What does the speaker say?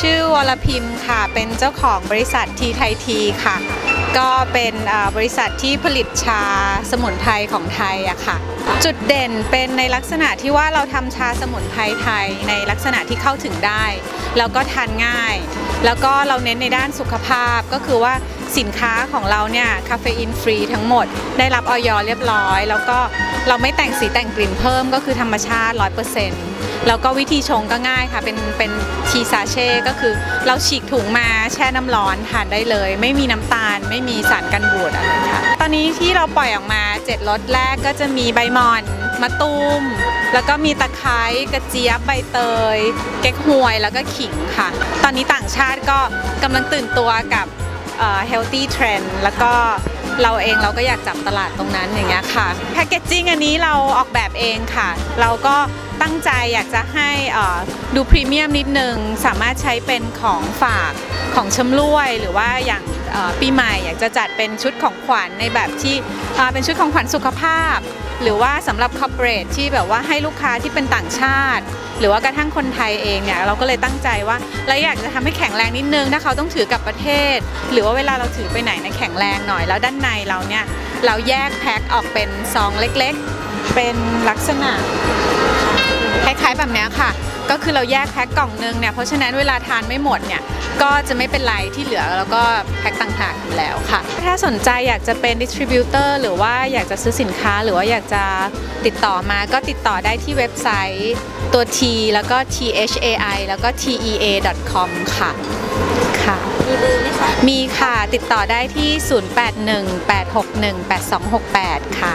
ชื่อวรพิมพ์ค่ะเป็นเจ้าของบริษัททีไทยทีค่ะ ก็เป็นบริษัทที่ผลิตชาสมุนไพรของไทยอะค่ะ จุดเด่นเป็นในลักษณะที่ว่าเราทำชาสมุนไพรไทยในลักษณะที่เข้าถึงได้ แล้วก็ทานง่าย แล้วก็เราเน้นในด้านสุขภาพก็คือว่าสินค้าของเราเนี่ยคาเฟอีนฟรีทั้งหมด ได้รับออยเรียบร้อย แล้วก็เราไม่แต่งสีแต่งกลิ่นเพิ่มก็คือธรรมชาติ 100%แล้วก็วิธีชงก็ง่ายค่ะ เป็นเป็นทีซาเช่ก็คือเราฉีกถุงมาแช่น้ำร้อนทานได้เลย ไม่มีน้ำตาล ไม่มีสารกันบูดอะไรค่ะ ตอนนี้ที่เราปล่อยออกมา 7รสแรกก็จะมีใบมอนมะตูม แล้วก็มีตะไคร้กระเจี๊ยบใบเตย เก๊กฮวยแล้วก็ขิงค่ะ ตอนนี้ต่างชาติก็กำลังตื่นตัวกับเอ่อ healthy trend แล้วก็เราเองเราก็อยากจับตลาดตรงนั้นอย่างเงี้ยค่ะแพคเกจจิ้งอันนี้เราออกแบบเองค่ะ เราก็ ตั้งใจอยากจะให้ดูพรีเมียมนิดนึง สามารถใช้เป็นของฝากของชำร่วย หรือว่าอย่างปีใหม่อยากจะจัดเป็นชุดของขวัญในแบบที่เป็นชุดของขวัญสุขภาพ หรือว่าสำหรับคอร์เปอเรทที่แบบว่าให้ลูกค้าที่เป็นต่างชาติ หรือว่ากระทั่งคนไทยเองเนี่ยเราก็เลยตั้งใจว่าเราอยากจะทำให้แข็งแรงนิดนึงถ้าเขาต้องถือกลับประเทศ หรือว่าเวลาเราถือไปไหนเนะแข็งแรงหน่อย แล้วด้านในเราเนี่ยเราแยกแพ็คออกเป็นซองเล็ก ๆ เป็นลักษณะ คล้ายๆแบบเนี้ยค่ะ ก็คือเราแยกแพ็คกล่องนึงเนี่ยเพราะฉะนั้นเวลาทานไม่หมดเนี่ยก็จะไม่เป็นไรที่เหลือแล้วก็แพ็คต่างหากอยู่แล้วค่ะ ถ้าสนใจอยากจะเป็นดิสทริบิวเตอร์หรือว่าอยากจะซื้อสินค้าหรือว่าอยากจะติดต่อมาก็ติดต่อได้ที่เว็บไซต์ตัว T แล้วก็ thai แล้วก็ tea.com ค่ะค่ะ มีเบอร์ไหมคะ มีค่ะติดต่อได้ที่ 0818618268 ค่ะ